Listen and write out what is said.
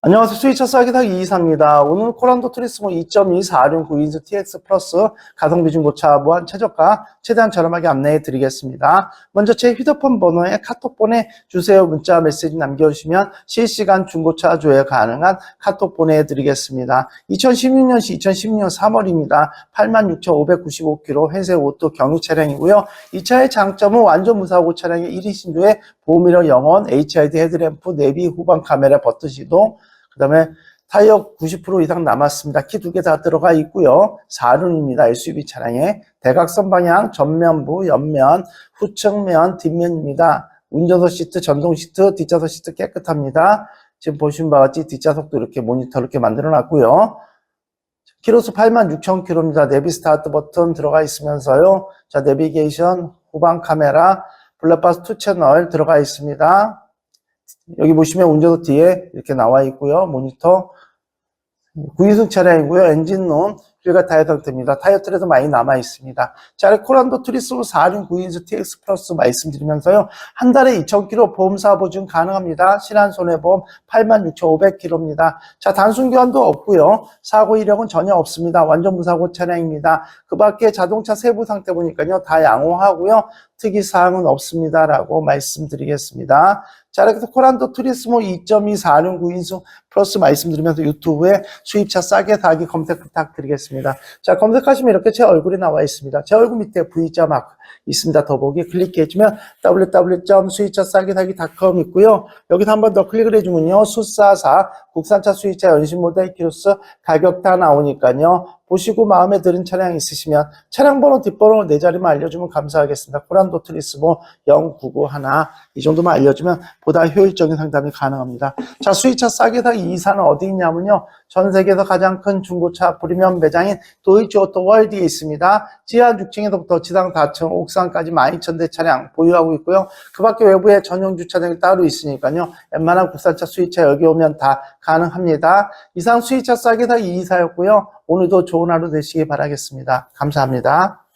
안녕하세요. 스위처 싸기닥 이이사입니다. 오늘 코란도 트리스모 2.246 9인수 TX 플러스 가성비 중고차 무한 최저가 최대한 저렴하게 안내해 드리겠습니다. 먼저 제 휴대폰 번호에 카톡 보내주세요. 문자 메시지 남겨주시면 실시간 중고차 조회 가능한 카톡 보내드리겠습니다. 2016년시 2016년 3월입니다. 86,595km 회색 오토 경유 차량이고요. 이 차의 장점은 완전 무사고 차량의 1인 신도에 보호미러 영원, HID 헤드램프, 내비 후방 카메라 버튼 시동, 그 다음에 타이어 90% 이상 남았습니다. 키 두 개 다 들어가 있고요. 4륜입니다. SUV 차량에 대각선 방향, 전면부, 옆면, 후측면, 뒷면입니다. 운전석 시트, 전동 시트, 뒷좌석 시트 깨끗합니다. 지금 보시는 바와 같이 뒷좌석도 이렇게 모니터 이렇게 만들어 놨고요. 키로수 86,000km입니다. 내비 스타트 버튼 들어가 있으면서요. 자, 내비게이션, 후방 카메라, 블랙박스 2 채널 들어가 있습니다. 여기 보시면 운전석 뒤에 이렇게 나와 있고요. 모니터. 9인승 차량이고요. 엔진룸, 상태입니다. 타이어 트레도 많이 남아 있습니다. 자, 코란도 트리스모 4륜 9인승 TX 플러스 말씀드리면서요. 한 달에 2,000km 보험사 보증 가능합니다. 실한 손해보험 86,500km입니다. 자, 단순 교환도 없고요. 사고 이력은 전혀 없습니다. 완전 무사고 차량입니다. 그 밖에 자동차 세부 상태 보니까요. 다 양호하고요. 특이사항은 없습니다라고 말씀드리겠습니다. 자, 이렇게 해서 코란도 트리스모 2.246 9인승 플러스 말씀드리면서 유튜브에 수입차 싸게 사기 검색 부탁드리겠습니다. 자, 검색하시면 이렇게 제 얼굴이 나와 있습니다. 제 얼굴 밑에 V자 마크 있습니다. 더보기 클릭해주면 www.수입차싸게 사기.com 있고요. 여기서 한 번 더 클릭을 해주면요. 수사사 국산차 수입차 연신 모델 키로수 가격 다 나오니까요. 보시고 마음에 드는 차량 있으시면 차량 번호 뒷번호 네 자리만 알려주면 감사하겠습니다. 코란도 트리스모 0991 이 정도만 알려주면 보다 효율적인 상담이 가능합니다. 자, 수입차 싸게 사기 이사는 어디 있냐면요. 전 세계에서 가장 큰 중고차 프리미엄 매장인 도이치 오토 월드에 있습니다. 지하 6층에서부터 지상 4층, 옥상까지 12,000대 차량 보유하고 있고요. 그 밖에 외부에 전용 주차장이 따로 있으니까요. 웬만한 국산차 수입차 여기 오면 다 가능합니다. 이상 수입차 싸게 사기 이사였고요. 오늘도 좋은 하루 되시기 바라겠습니다. 감사합니다.